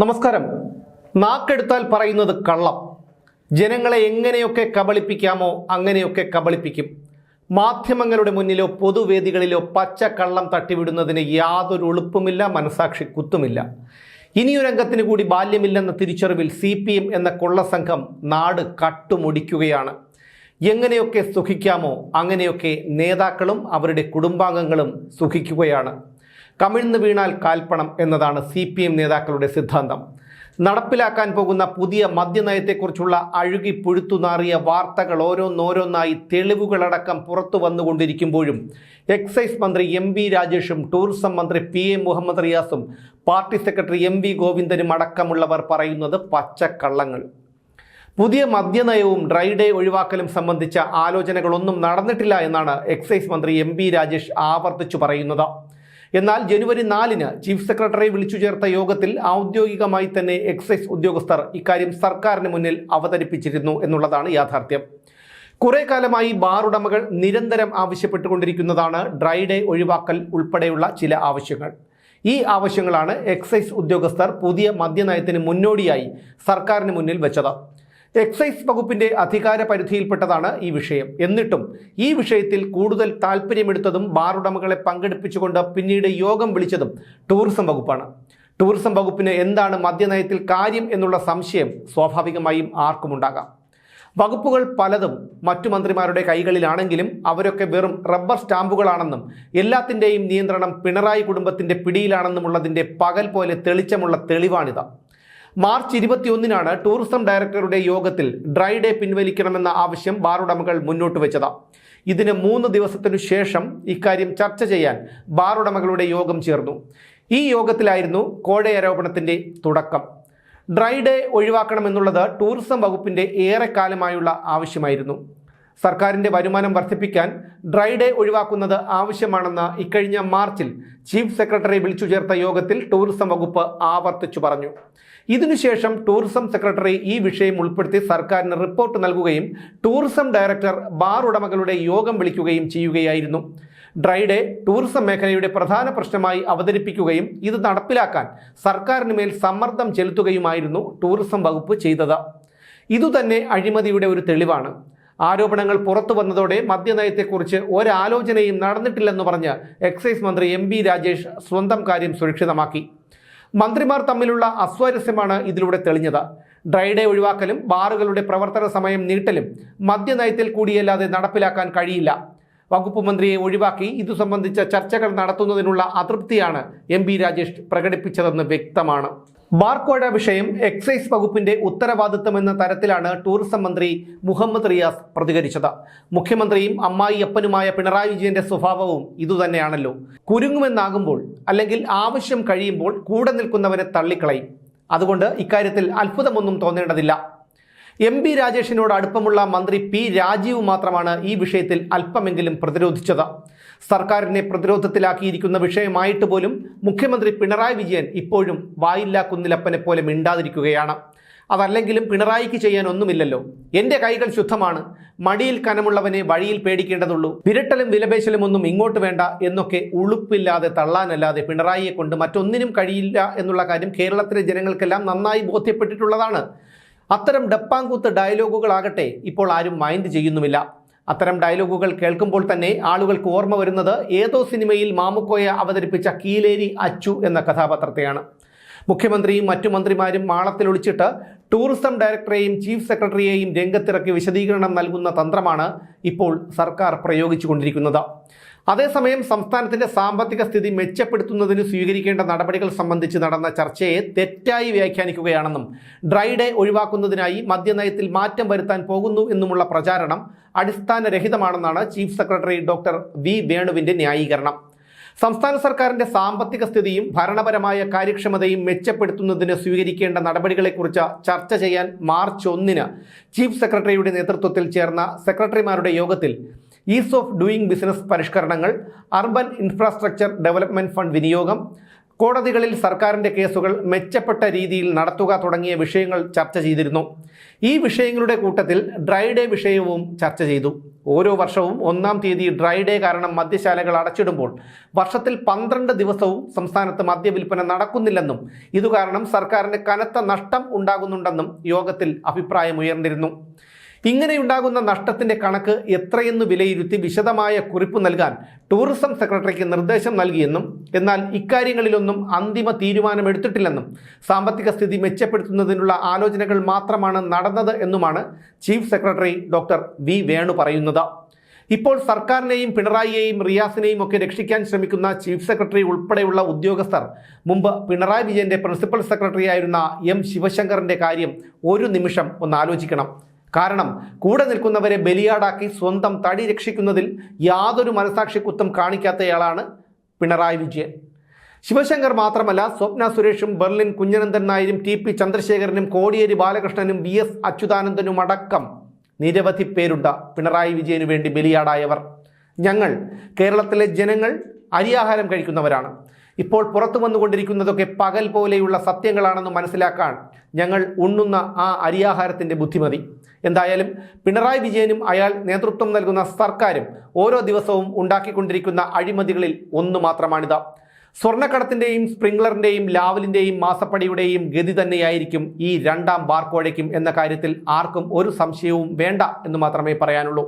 നമസ്കാരം. നാക്കെടുത്താൽ പറയുന്നത് കള്ളം. ജനങ്ങളെ എങ്ങനെയൊക്കെ കബളിപ്പിക്കാമോ അങ്ങനെയൊക്കെ കബളിപ്പിക്കും. മാധ്യമങ്ങളുടെ മുന്നിലോ പൊതുവേദികളിലോ പച്ച കള്ളം തട്ടിവിടുന്നതിന് യാതൊരു എളുപ്പമില്ല മനസാക്ഷി കുത്തുമില്ല. ഇനിയൊരംഗത്തിന് കൂടി ബാല്യമില്ലെന്ന തിരിച്ചറിവിൽ സി പി എം എന്ന കൊള്ളസംഘം നാട് കട്ടുമുടിക്കുകയാണ്. എങ്ങനെയൊക്കെ സുഖിക്കാമോ അങ്ങനെയൊക്കെ നേതാക്കളും അവരുടെ കുടുംബാംഗങ്ങളും സുഖിക്കുകയാണ്. കമിഴ്ന്നു വീണാൽ കാൽപ്പണം എന്നതാണ് സി പി എം നേതാക്കളുടെ സിദ്ധാന്തം. നടപ്പിലാക്കാൻ പോകുന്ന പുതിയ മദ്യനയത്തെക്കുറിച്ചുള്ള അഴുകി പുഴുത്തുനാറിയ വാർത്തകൾ ഓരോന്നോരോന്നായി തെളിവുകളടക്കം പുറത്തു വന്നുകൊണ്ടിരിക്കുമ്പോഴും എക്സൈസ് മന്ത്രി എം വി രാജേഷും ടൂറിസം മന്ത്രി പി എ മുഹമ്മദ് റിയാസും പാർട്ടി സെക്രട്ടറി എം വി ഗോവിന്ദനും അടക്കമുള്ളവർ പറയുന്നത് പച്ചക്കള്ളങ്ങൾ. പുതിയ മദ്യനയവും ഡ്രൈ ഡേ ഒഴിവാക്കലും സംബന്ധിച്ച ആലോചനകളൊന്നും നടന്നിട്ടില്ല എന്നാണ് എക്സൈസ് മന്ത്രി എം രാജേഷ് ആവർത്തിച്ചു പറയുന്നത്. എന്നാൽ ജനുവരി നാലിന് ചീഫ് സെക്രട്ടറി വിളിച്ചു ചേർത്ത യോഗത്തിൽ ഔദ്യോഗികമായി തന്നെ എക്സൈസ് ഉദ്യോഗസ്ഥർ ഇക്കാര്യം സർക്കാരിന് മുന്നിൽ അവതരിപ്പിച്ചിരുന്നു എന്നുള്ളതാണ് യാഥാർത്ഥ്യം. കുറെ കാലമായി ബാർ ഉടമകൾ നിരന്തരം ആവശ്യപ്പെട്ടുകൊണ്ടിരിക്കുന്നതാണ് ഡ്രൈ ഡേ ഒഴിവാക്കൽ ഉൾപ്പെടെയുള്ള ചില ആവശ്യങ്ങൾ. ഈ ആവശ്യങ്ങളാണ് എക്സൈസ് ഉദ്യോഗസ്ഥർ പുതിയ മദ്യനയത്തിന് മുന്നോടിയായി സർക്കാരിന് മുന്നിൽ വെച്ചത്. എക്സൈസ് വകുപ്പിന്റെ അധികാര പരിധിയിൽപ്പെട്ടതാണ് ഈ വിഷയം. എന്നിട്ടും ഈ വിഷയത്തിൽ കൂടുതൽ താല്പര്യമെടുത്തതും ബാർ ഉടമകളെ പങ്കെടുപ്പിച്ചുകൊണ്ട് പിന്നീട് യോഗം വിളിച്ചതും ടൂറിസം വകുപ്പാണ്. ടൂറിസം വകുപ്പിന് എന്താണ് മദ്യനയത്തിൽ കാര്യം എന്നുള്ള സംശയം സ്വാഭാവികമായും ആർക്കുമുണ്ടാകാം വകുപ്പുകൾ പലതും മറ്റു മന്ത്രിമാരുടെ കൈകളിലാണെങ്കിലും അവരൊക്കെ വെറും റബ്ബർ സ്റ്റാമ്പുകളാണെന്നും എല്ലാത്തിന്റെയും നിയന്ത്രണം പിണറായി കുടുംബത്തിന്റെ പിടിയിലാണെന്നുമുള്ളതിന്റെ പകൽ പോലെ തെളിച്ചമുള്ള തെളിവാണിത്. മാർച്ച് ഇരുപത്തിയൊന്നിനാണ് ടൂറിസം ഡയറക്ടറുടെ യോഗത്തിൽ ഡ്രൈ ഡേ പിൻവലിക്കണമെന്ന ആവശ്യം ബാർ ഉടമകൾ മുന്നോട്ട് വെച്ചത്. ഇതിന് മൂന്ന് ദിവസത്തിനു ശേഷം ഇക്കാര്യം ചർച്ച ചെയ്യാൻ ബാർ ഉടമകളുടെ യോഗം ചേർന്നു. ഈ യോഗത്തിലായിരുന്നു കോഴയാരോപണത്തിന്റെ തുടക്കം. ഡ്രൈ ഡേ ഒഴിവാക്കണമെന്നുള്ളത് ടൂറിസം വകുപ്പിന്റെ ഏറെക്കാലമായുള്ള ആവശ്യമായിരുന്നു. സർക്കാരിന്റെ വരുമാനം വർദ്ധിപ്പിക്കാൻ ഡ്രൈ ഡേ ഒഴിവാക്കുന്നത് ആവശ്യമാണെന്ന് ഇക്കഴിഞ്ഞ മാർച്ചിൽ ചീഫ് സെക്രട്ടറി വിളിച്ചു ചേർത്ത യോഗത്തിൽ ടൂറിസം വകുപ്പ് ആവർത്തിച്ചു പറഞ്ഞു. ഇതിനുശേഷം ടൂറിസം സെക്രട്ടറി ഈ വിഷയം ഉൾപ്പെടുത്തി സർക്കാരിന് റിപ്പോർട്ട് നൽകുകയും ടൂറിസം ഡയറക്ടർ ബാർ ഉടമകളുടെ യോഗം വിളിക്കുകയും ചെയ്യുകയായിരുന്നു. ഡ്രൈ ഡേ ടൂറിസം മേഖലയുടെ പ്രധാന പ്രശ്നമായി അവതരിപ്പിക്കുകയും ഇത് നടപ്പിലാക്കാൻ സർക്കാരിന് മേൽ സമ്മർദ്ദം ചെലുത്തുകയുമായിരുന്നു ടൂറിസം വകുപ്പ് ചെയ്തത്. ഇതുതന്നെ അഴിമതിയുടെ ഒരു തെളിവാണ്. ആരോപണങ്ങൾ പുറത്തു വന്നതോടെ മദ്യനയത്തെക്കുറിച്ച് ഒരാലോചനയും നടന്നിട്ടില്ലെന്ന് പറഞ്ഞ് എക്സൈസ് മന്ത്രി എം ബി രാജേഷ് സ്വന്തം കാര്യം സുരക്ഷിതമാക്കി. മന്ത്രിമാർ തമ്മിലുള്ള അസ്വാരസ്യമാണ് ഇതിലൂടെ തെളിഞ്ഞത്. ഡ്രൈഡേ ഒഴിവാക്കലും ബാറുകളുടെ പ്രവർത്തന സമയം നീട്ടലും മദ്യനയത്തിൽ കൂടിയല്ലാതെ നടപ്പിലാക്കാൻ കഴിയില്ല. വകുപ്പ് മന്ത്രിയെ ഒഴിവാക്കി ഇതു സംബന്ധിച്ച ചർച്ചകൾ നടത്തുന്നതിനുള്ള അതൃപ്തിയാണ് എം രാജേഷ് പ്രകടിപ്പിച്ചതെന്ന് വ്യക്തമാണ്. ബാർക്കോഴ വിഷയം എക്സൈസ് വകുപ്പിന്റെ ഉത്തരവാദിത്തമെന്ന തരത്തിലാണ് ടൂറിസം മന്ത്രി മുഹമ്മദ് റിയാസ് പ്രതികരിച്ചത്. മുഖ്യമന്ത്രിയും അമ്മായിയപ്പനുമായ പിണറായി വിജയന്റെ സ്വഭാവവും ഇതുതന്നെയാണല്ലോ. കുരുങ്ങുമെന്നാകുമ്പോൾ അല്ലെങ്കിൽ ആവശ്യം കഴിയുമ്പോൾ കൂടെ നിൽക്കുന്നവരെ തള്ളിക്കളയും. അതുകൊണ്ട് ഇക്കാര്യത്തിൽ അത്ഭുതമൊന്നും തോന്നേണ്ടതില്ല. എം ബി രാജേഷിനോട് അടുപ്പമുള്ള മന്ത്രി പി രാജീവ് മാത്രമാണ് ഈ വിഷയത്തിൽ അല്പമെങ്കിലും പ്രതിരോധിച്ചത്. സർക്കാരിനെ പ്രതിരോധത്തിലാക്കിയിരിക്കുന്ന വിഷയമായിട്ട് പോലും മുഖ്യമന്ത്രി പിണറായി വിജയൻ ഇപ്പോഴും വായില്ലാ കുന്നിലപ്പനെ പോലെ മിണ്ടാതിരിക്കുകയാണ്. അതല്ലെങ്കിലും പിണറായിക്ക് ചെയ്യാൻ ഒന്നുമില്ലല്ലോ എന്റെ കൈകൾ ശുദ്ധമാണ്. മടിയിൽ കനമുള്ളവനെ വഴിയിൽ പേടിക്കേണ്ടതുള്ളൂ. വിരട്ടലും വിലപേശലും ഒന്നും ഇങ്ങോട്ട് വേണ്ട എന്നൊക്കെ ഉളുപ്പില്ലാതെ തള്ളാനല്ലാതെ പിണറായിയെ കൊണ്ട് മറ്റൊന്നിനും കഴിയില്ല എന്നുള്ള കാര്യം കേരളത്തിലെ ജനങ്ങൾക്കെല്ലാം നന്നായി ബോധ്യപ്പെട്ടിട്ടുള്ളതാണ്. അത്തരം ഡപ്പാങ്കൂത്ത് ഡയലോഗുകളാകട്ടെ ഇപ്പോൾ ആരും മൈൻഡ് ചെയ്യുന്നുമില്ല. അത്തരം ഡയലോഗുകൾ കേൾക്കുമ്പോൾ തന്നെ ആളുകൾക്ക് ഓർമ്മ വരുന്നത് ഏതോ സിനിമയിൽ മാമുക്കോയ അവതരിപ്പിച്ച കീലേരി അച്ചു എന്ന കഥാപാത്രത്തെയാണ്. മുഖ്യമന്ത്രിയും മറ്റു മന്ത്രിമാരും മാളത്തിലൊളിച്ചിട്ട് ടൂറിസം ഡയറക്ടറെയും ചീഫ് സെക്രട്ടറിയെയും രംഗത്തിറക്കി വിശദീകരണം നൽകുന്ന തന്ത്രമാണ് ഇപ്പോൾ സർക്കാർ പ്രയോഗിച്ചുകൊണ്ടിരിക്കുന്നത്. അതേസമയം സംസ്ഥാനത്തിന്റെ സാമ്പത്തിക സ്ഥിതി മെച്ചപ്പെടുത്തുന്നതിന് സ്വീകരിക്കേണ്ട നടപടികൾ സംബന്ധിച്ച് നടന്ന ചർച്ചയെ തെറ്റായി വ്യാഖ്യാനിക്കുകയാണെന്നും ഡ്രൈ ഡേ ഒഴിവാക്കുന്നതിനായി മദ്യനയത്തിൽ മാറ്റം വരുത്താൻ പോകുന്നു എന്നുമുള്ള പ്രചാരണം അടിസ്ഥാനരഹിതമാണെന്നാണ് ചീഫ് സെക്രട്ടറി ഡോക്ടർ വി വേണുവിന്റെ ന്യായീകരണം. സംസ്ഥാന സർക്കാരിന്റെ സാമ്പത്തിക സ്ഥിതിയും ഭരണപരമായ കാര്യക്ഷമതയും മെച്ചപ്പെടുത്തുന്നതിന് സ്വീകരിക്കേണ്ട നടപടികളെക്കുറിച്ച് ചർച്ച ചെയ്യാൻ മാർച്ച് ഒന്നിന് ചീഫ് സെക്രട്ടറിയുടെ നേതൃത്വത്തിൽ ചേർന്ന സെക്രട്ടറിമാരുടെ യോഗത്തിൽ ഈസ് ഓഫ് ഡൂയിങ് ബിസിനസ് പരിഷ്കരണങ്ങൾ അർബൻ ഇൻഫ്രാസ്ട്രക്ചർ ഡെവലപ്മെന്റ് ഫണ്ട് വിനിയോഗം കോടതികളിൽ സർക്കാരിന്റെ കേസുകൾ മെച്ചപ്പെട്ട രീതിയിൽ നടത്തുക തുടങ്ങിയ വിഷയങ്ങൾ ചർച്ച ചെയ്തിരുന്നു. ഈ വിഷയങ്ങളുടെ കൂട്ടത്തിൽ ഡ്രൈ ഡേ വിഷയവും ചർച്ച ചെയ്തു. ഓരോ വർഷവും ഒന്നാം തീയതി ഡ്രൈ ഡേ കാരണം മദ്യശാലകൾ അടച്ചിടുമ്പോൾ വർഷത്തിൽ പന്ത്രണ്ട് ദിവസവും സംസ്ഥാനത്ത് മദ്യവിൽപ്പന നടക്കുന്നില്ലെന്നും ഇതുകാരണം സർക്കാരിന് കനത്ത നഷ്ടം ഉണ്ടാകുന്നുണ്ടെന്നും യോഗത്തിൽ അഭിപ്രായമുയർന്നിരുന്നു. ഇങ്ങനെയുണ്ടാകുന്ന നഷ്ടത്തിന്റെ കണക്ക് എത്രയെന്ന് വിലയിരുത്തി വിശദമായ കുറിപ്പ് നൽകാൻ ടൂറിസം സെക്രട്ടറിക്ക് നിർദ്ദേശം നൽകിയെന്നും എന്നാൽ ഇക്കാര്യങ്ങളിലൊന്നും അന്തിമ തീരുമാനമെടുത്തിട്ടില്ലെന്നും സാമ്പത്തിക സ്ഥിതി മെച്ചപ്പെടുത്തുന്നതിനുള്ള ആലോചനകൾ മാത്രമാണ് നടന്നത് എന്നുമാണ് chief secretary doctor V Venu പറയുന്നത്. ഇപ്പോൾ സർക്കാരിനെയും പിണറായിയെയും റിയാസിനെയും ഒക്കെ രക്ഷിക്കാൻ ശ്രമിക്കുന്ന ചീഫ് സെക്രട്ടറി ഉൾപ്പെടെയുള്ള ഉദ്യോഗസ്ഥർ മുമ്പ് പിണറായി വിജയന്റെ പ്രിൻസിപ്പൽ സെക്രട്ടറി ആയിരുന്ന എം ശിവശങ്കറിന്റെ കാര്യം ഒരു നിമിഷം ഒന്ന് ആലോചിക്കണം. കാരണം കൂടെ നിൽക്കുന്നവരെ ബലിയാടാക്കി സ്വന്തം തടി രക്ഷിക്കുന്നതിൽ യാതൊരു മനസാക്ഷി കുത്തം കാണിക്കാത്തയാളാണ് പിണറായി വിജയൻ. ശിവശങ്കർ മാത്രമല്ല സ്വപ്ന സുരേഷും ബെർലിൻ കുഞ്ഞനന്ദൻ നായരും ടി പി ചന്ദ്രശേഖരനും കോടിയേരി ബാലകൃഷ്ണനും വി എസ് അച്യുതാനന്ദനും അടക്കം നിരവധി പേരുണ്ട് പിണറായി വിജയനു വേണ്ടി ബലിയാടായവർ. ഞങ്ങൾ കേരളത്തിലെ ജനങ്ങൾ അരിയാഹാരം കഴിക്കുന്നവരാണ്. ഇപ്പോൾ പുറത്തു വന്നുകൊണ്ടിരിക്കുന്നതൊക്കെ പകൽ പോലെയുള്ള സത്യങ്ങളാണെന്ന് മനസ്സിലാക്കാൻ ഞങ്ങൾ ഉണ്ണുന്ന ആ അരിയാഹാരത്തിന്റെ ബുദ്ധിമതി. എന്തായാലും പിണറായി വിജയനും അയാൾ നേതൃത്വം നൽകുന്ന സർക്കാരും ഓരോ ദിവസവും ഉണ്ടാക്കിക്കൊണ്ടിരിക്കുന്ന അഴിമതികളിൽ ഒന്ന് മാത്രമാണിത്. സ്വർണക്കടത്തിന്റെയും സ്പ്രിംഗ്ലറിന്റെയും ലാവലിന്റെയും മാസപ്പടിയുടെയും ഗതി തന്നെയായിരിക്കും ഈ രണ്ടാം ബാർക്കോഴയ്ക്കും എന്ന കാര്യത്തിൽ ആർക്കും ഒരു സംശയവും വേണ്ട എന്ന് മാത്രമേ പറയാനുള്ളൂ.